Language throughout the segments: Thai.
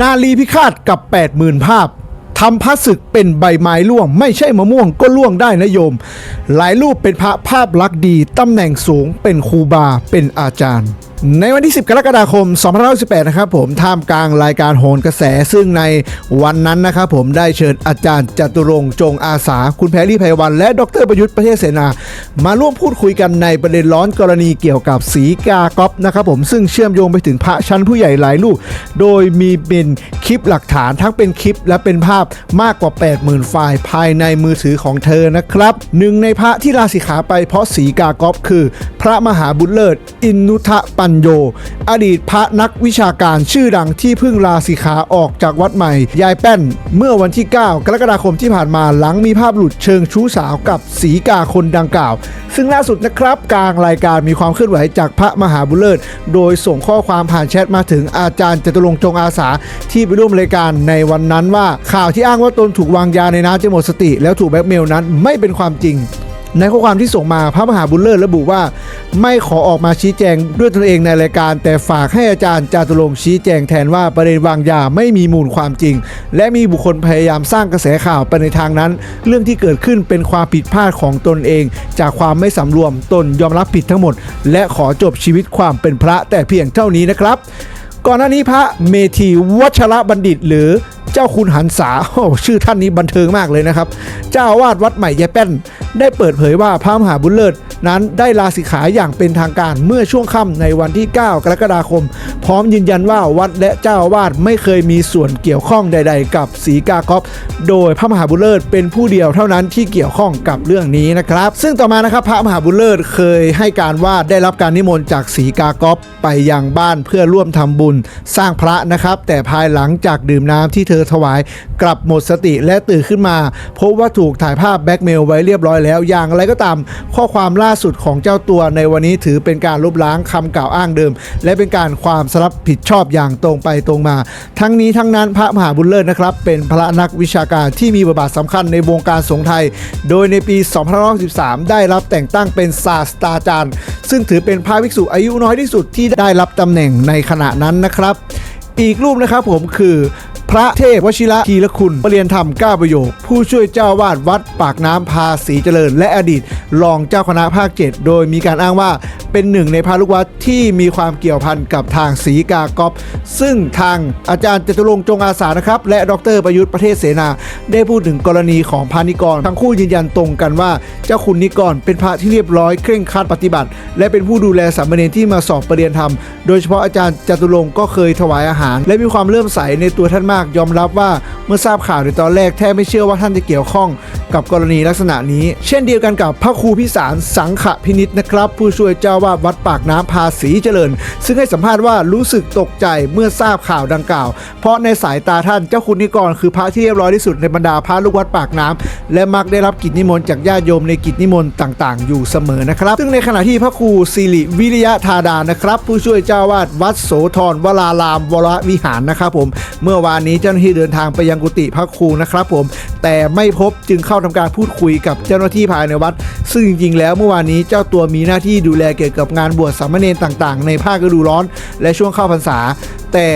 นาลีพิฆาตกับ 80,000 ภาพทำพระศึกเป็นใบไม้ร่วง ไม่ใช่มะม่วงก็ร่วงได้นะโยม หลายรูปเป็นพระภาพลักษณ์ดีตำแหน่งสูงเป็นครูบาเป็นอาจารย์ ในวันที่ 10 กรกฎาคม 2518 นะครับผมท่ามกลางรายการโหนกระแสซึ่งในวันนั้นนะครับผมได้เชิญอาจารย์จตุรงจงอาสา คุณแพรรี่ไพวัน และดรประยุทธ์ประเทศเสนา มาร่วมพูดคุยกันในประเด็นร้อนกรณีเกี่ยวกับสีกากอบนะครับผมซึ่งเชื่อมโยงไปถึงพระชั้นผู้ใหญ่หลายลูก โดยมีเป็นคลิปหลักฐานทั้งเป็นคลิปและเป็นภาพมากกว่า 80,000 ไฟล์ภายในมือถือของเธอนะครับหนึ่งในพระที่ลาสิกขาไปเพราะสีกากอปคือ พระมหาบุญเลิศ อินนุทะปัญโย อดีตพระนักวิชาการชื่อดังที่เพิ่งลาสิกขาออกจากวัดใหม่ ยายแป้น เมื่อวันที่ 9 กรกฎาคมที่ผ่านมาหลังมีภาพหลุดเชิงชู้สาวกับสีกาคนดังกล่าว ซึ่งล่าสุดนะครับ กลางรายการมีความเคลื่อนไหวจากพระมหาบุญเลิศ โดยส่งข้อความผ่านแชทมาถึงอาจารย์จตุรงจงอาสาที่ไปร่วมรายการในวันนั้นว่าข่าวที่อ้างว่าตนถูกวางยาในน้ำจะหมดสติ แล้วถูกแบล็กเมลนั้นไม่เป็นความจริง ในข้อความที่ส่งมาพระมหาบุญเลิศระบุว่า ไม่ขอออกมาชี้แจงด้วยตนเองในรายการ แต่ฝากให้อาจารย์จาตุรงค์ชี้แจงแทนว่าประเด็นวางยาไม่มีมูลความจริง และมีบุคคลพยายามสร้างกระแสข่าวไปในทางนั้น เรื่องที่เกิดขึ้นเป็นความผิดพลาดของตนเอง จากความไม่สำรวมตนยอมรับผิดทั้งหมด และขอจบชีวิตความเป็นพระแต่เพียงเท่านี้นะครับ ก่อนหน้านี้พระเมธีวัชระบัณฑิต หรือเจ้าคุณหันษาโอ้ชื่อท่านนี้บันเทิงมากเลยนะครับ เจ้าวาสวัดใหม่ยายแป้น ได้เปิดเผยว่าพระมหาบุญเลิศนั้นได้ลาสิกขาอย่างเป็นทางการเมื่อช่วงค่ำในวันที่ 9 กรกฎาคม พร้อมยืนยันว่าวัดและเจ้าวาสไม่เคยมีส่วนเกี่ยวข้องใด ๆ กับสีกากอบโดยพระมหาบุญเลิศเป็นผู้เดียวเท่านั้นที่เกี่ยวข้องกับเรื่องนี้นะครับ ซึ่งต่อมานะครับพระมหาบุญเลิศเคยให้การว่าได้รับการนิมนต์จากสีกากอบไปยังบ้านเพื่อร่วมทำบุญสร้างพระนะครับ แต่ภายหลังจากดื่มน้ำที่เธอถวาย กลับหมดสติและตื่นขึ้นมาพบว่าถูกถ่ายภาพแบ็กเมลไว้เรียบร้อยแล้ว อย่างไรก็ตาม ข้อความล่าสุดของเจ้าตัวในวันนี้ถือเป็นการลบล้างคำกล่าวอ้างเดิม และเป็นการความสรับผิดชอบอย่างตรงไปตรงมา ทั้งนี้ทั้งนั้นพระมหาบุญเลิศนะครับ เป็นพระนักวิชาการที่มีบทบาทสำคัญในวงการสงฆ์ไทย โดยในปี 2513 ได้รับแต่งตั้งเป็นศาสตราจารย์ ซึ่งถือเป็นพระภิกษุอายุน้อยที่สุดที่ได้รับตำแหน่งในขณะนั้นนะครับ อีกรูปนะครับผมคือ พระเทพวชิระทีรคุณประเรียนธรรมก้าประโยค ผู้ช่วยเจ้าวาดวัดปากน้ำพาสีเจริญ และอดีต รองเจ้าคณะภาค 7 โดยมีการอ้างว่า เป็นหนึ่งในพระลูกวัดที่มีความเกี่ยวพันกับทางสีกากอบซึ่งทางอาจารย์จตุรงจงอาสานะครับ และดรประยุทธ์ประเทศเสนา ได้พูดถึงกรณีของพานิกร ทั้งคู่ยืนยันตรงกันว่า เจ้าคุณนิกรเป็นพระที่เรียบร้อยเคร่งครัดปฏิบัติ และเป็นผู้ดูแลสามเณรที่มาสอบประเรียนธรรม โดยเฉพาะอาจารย์จตุรงก็เคยถวายอาหาร และมีความเลื่อมใสในตัวท่านมากยอมรับว่าเมื่อทราบข่าวในตอนแรกแทบไม่เชื่อว่าท่านจะเกี่ยวข้องกับกรณีลักษณะนี้ เช่นเดียวกันกับพระครูพิสารสังขพินิษนะครับ ผู้ช่วยเจ้าวาดวัดปากน้ำภาษีเจริญ ซึ่งให้สัมภาษณ์ว่ารู้สึกตกใจเมื่อทราบข่าวดังกล่าว เพราะในสายตาท่านเจ้าคุณนิกรคือพระที่เรียบร้อยที่สุดในบรรดาพระลูกวัดปากน้ำและมักได้รับกิจนิมนต์จากญาติโยมในกิจนิมนต์ต่างๆ อยู่เสมอนะครับ ซึ่งในขณะที่พระครูสิริวิริยะธาดานะครับ ผู้ช่วยเจ้าวาดวัดโสธรวรารามวรวิหารนะครับผม เมื่อวานนี้เจ้าหน้าที่เดินทางไปยังกุฏิพระครูนะครับผม แต่ไม่พบจึงเข้าทำการพูดคุยกับเจ้าหน้าที่ภายในวัด ซึ่งจริงๆแล้วเมื่อวานนี้เจ้าตัวมีหน้าที่ดูแลเกี่ยยวกับงานบวชสามเณรต่างๆ ในภาคฤดูร้อน และช่วงเข้าพรรษา แต่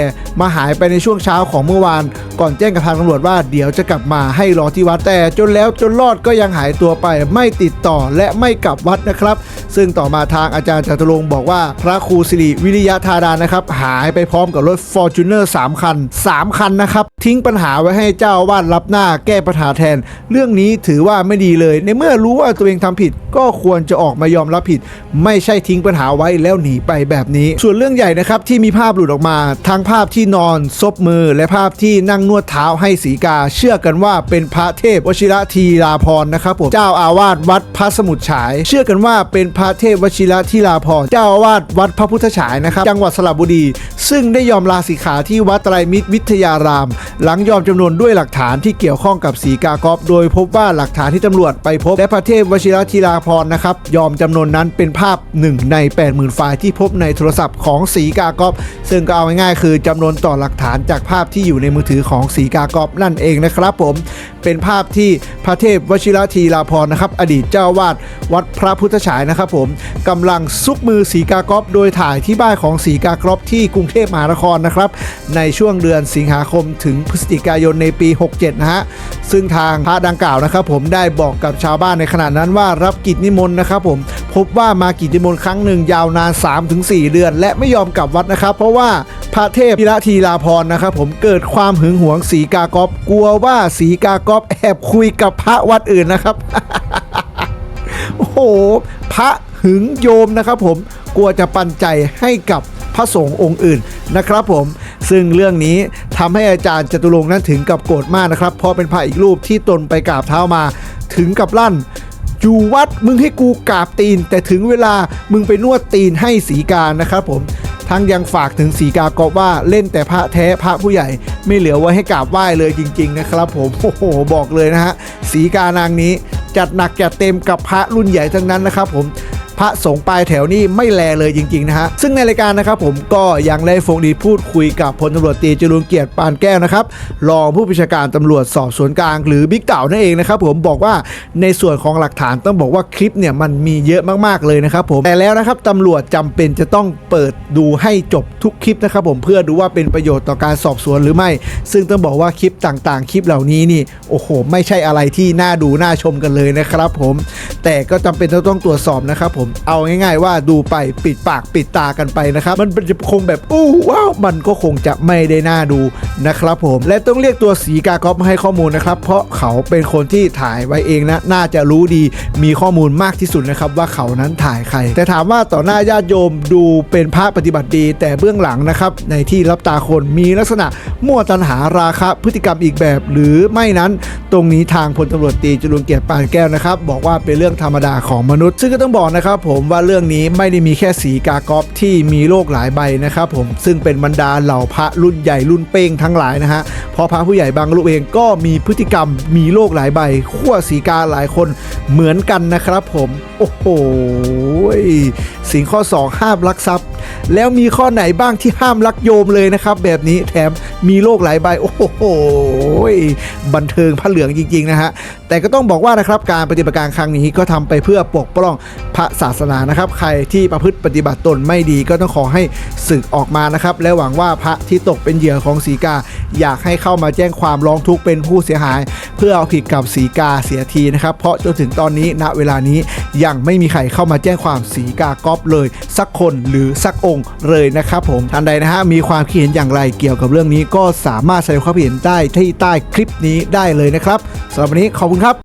มาหายไปในช่วงเช้าของเมื่อวาน ก่อนแจ้งกับทางตำรวจว่าเดี๋ยวจะกลับมาให้รอที่วัดแต่จนแล้วจนรอดก็ยังหายตัวไปไม่ติดต่อและไม่กลับวัดนะครับ ซึ่งต่อมาทางอาจารย์จตุรงค์บอกว่าพระครูสิริวิริยะธาดานะครับหายไปพร้อมกับรถ f o r t u n e r 3 คัน 3 คันนะครับ ทิ้งปัญหาไว้ให้เจ้าวาดรับหน้าแก้ปัญหาแทน เรื่องนี้ถือว่าไม่ดีเลย ในเมื่อรู้ว่าตัวเองทำผิดก็ควรจะออกมายอมรับผิด ไม่ใช่ทิ้งปัญหาไว้แล้วหนีไปแบบนี้ ส่วนเรื่องใหญ่นะครับที่มีภาพหลุดออกมา ทั้งภาพที่นอนซบมือและภาพที่นั่งนวดเท้าให้สีกา เชื่อกันว่าเป็นพระเทพวชิระทีลาพรนะครับผมเจ้าอาวาสวัดพระสมุทรฉาย เชื่อกันว่าเป็นพระเทพวชิระทีลาพรเจ้าอาวาสวัดพระพุทธฉายนะครับจังหวัดสระบุรี ซึ่งได้ยอมลาสิกขาที่วัดไตรมิตรวิทยาราม หลังยอมจำนวนด้วยหลักฐานที่เกี่ยวข้องกับสีกากอบโดยพบว่าหลักฐานที่ตำรวจไปพบ และพระเทพวชิระธีราพรนะครับยอมจำนวนนั้นเป็นภาพหนึ่งใน 80,000 ไฟล์ที่พบในโทรศัพท์ของสีกากอบซึ่งก็เอาง่ายๆคือจำนวนต่อหลักฐานจากภาพที่อยู่ในมือถือของของสีกากอบนั่นเองนะครับผมเป็นภาพที่พระเทพวชิรธีลาพรนะครับ อดีตเจ้าวาดวัดพระพุทธฉายนะครับผมกำลังซุกมือสีกากอบโดยถ่ายที่บ้านของสีกากอบที่กรุงเทพมหานครนะครับ ในช่วงเดือนสิงหาคมถึงพฤศจิกายนในปี 67 นะฮะซึ่งทางพระดังกล่าวนะครับ ผมได้บอกกับชาวบ้านในขณะนั้นว่ารับกิจนิมนต์นะครับผมพบว่ามากิจนิมนต์ครั้งหนึ่งยาวนาน 3-4 เดือน และไม่ยอมกลับวัดนะครับ เพราะว่า พระเทพพิรทีลาพรนะครับผมเกิดความหึงหวงสีกากอบกลัวว่าสีกากอบแอบคุยกับพระวัดอื่นนะครับ โอ้โห พระหึงโยมนะครับผมกลัวจะปันใจให้กับพระสงฆ์องค์อื่นนะครับผมซึ่งเรื่องนี้ทำให้อาจารย์จตุรงค์นั้นถึงกับโกรธมากนะครับ เพราะเป็นพระอีกรูปที่ตนไปกราบเท้ามาถึงกับลั่นอยู่วัดมึงให้กูกราบตีน แต่ถึงเวลามึงไปนวดตีนให้สีกานะครับผม ทั้งยังฝากถึงสีกากอบว่าเล่นแต่พระแท้พระผู้ใหญ่ ไม่เหลือไว้ให้กราบไหว้เลยจริง ๆ นะครับ ผมโอ้โหบอกเลยนะฮะสีกานางนี้จัดหนักจัดเต็มกับพระรุ่นใหญ่ทั้งนั้นนะครับผม พระสงฆ์ปลายแถวนี่ไม่แลเลยจริงๆนะฮะซึ่งในรายการนะครับผมก็ยังได้ฟงดีพูดคุยกับพลตำรวจตรีจรูนเกียรติปานแก้วนะครับรองผู้บัญชาการตำรวจสอบสวนกลาง หรือบิ๊กเต่านั่นเองนะครับผมบอกว่าในส่วนของหลักฐานต้องบอกว่าคลิปเนี่ยมันมีเยอะมากๆเลยนะครับผมแต่แล้วนะครับตำรวจจำเป็นจะต้องเปิดดูให้จบทุกคลิปนะครับผมเพื่อดูว่าเป็นประโยชน์ต่อการสอบสวนหรือไม่ ซึ่งต้องบอกว่าคลิปต่างๆ คลิปเหล่านี้นี่โอ้โห ไม่ใช่อะไรที่น่าดูน่าชมกันเลยนะครับผมแต่ก็จำเป็นจะต้องตรวจสอบนะครับผมเอาง่ายๆว่าดูไปปิดปากปิดตากันไปนะครับ มันจะคงแบบอู้ว้าวมันก็คงจะไม่ได้น่าดูนะครับผม และต้องเรียกตัวสีกากอฟมาให้ข้อมูลนะครับ เพราะเขาเป็นคนที่ถ่ายไว้เองนะน่าจะรู้ดีมีข้อมูลมากที่สุดนะครับว่าเขานั้นถ่ายใคร แต่ถามว่าต่อหน้าญาติโยมดูเป็นพระปฏิบัติดี แต่เบื้องหลังนะครับในที่รับตาคนมีลักษณะมั่วตันหาราคะพฤติกรรมอีกแบบ หรือไม่นั้นตรงนี้ทางพลตำรวจตรีจรุนเกียรติปานแก้วนะครับบอกว่าเป็นเรื่องธรรมดาของมนุษย์ ซึ่งก็ต้องบอกนะครับผมว่าเรื่องนี้ไม่ได้มีแค่สีกากอฟที่มีโรคหลายใบนะครับผมซึ่งเป็นบรรดาเหล่าพระรุ่นใหญ่รุ่นเป้งทั้งหลายนะฮะพอพระผู้ใหญ่บางรูปเองก็มีพฤติกรรมมีโรคหลายใบขั้วสีกาหลายคนเหมือนกันนะครับผม โอ้โหสิ่งข้อ 2 ห้ามลักทรัพย์ แล้วมีข้อไหนบ้างที่ห้ามลักโยมเลยนะครับ แบบนี้แถมมีโรคหลายใบ โอ้โหบันเทิงพระเหลืองจริงๆนะฮะแต่ก็ต้องบอกว่านะครับการปฏิบัติการครั้งนี้ก็ทำไปเพื่อปกป้องพระศาสนานะครับ ใครที่ประพฤติปฏิบัติตนไม่ดีก็ต้องขอให้สึกออกมานะครับ และหวังว่าพระที่ตกเป็นเหยื่อของสีกา อยากให้เข้ามาแจ้งความร้องทุกข์เป็นผู้เสียหาย เพื่อเอาผิดกับสีกาเสียทีนะครับ เพราะจนถึงตอนนี้ณเวลานี้ยังไม่มีใครเข้ามาแจ้งความสีกากอบเลย สักคนหรือสักองงเลยนะครับผมท่านใดนะฮะมีความคิดเห็นอย่างไรเกี่ยวกับเรื่องนี้ก็สามารถแสดงความคิดเห็นได้ที่ใต้คลิปนี้ได้เลยนะครับสำหรับวันนี้ขอบคุณครับ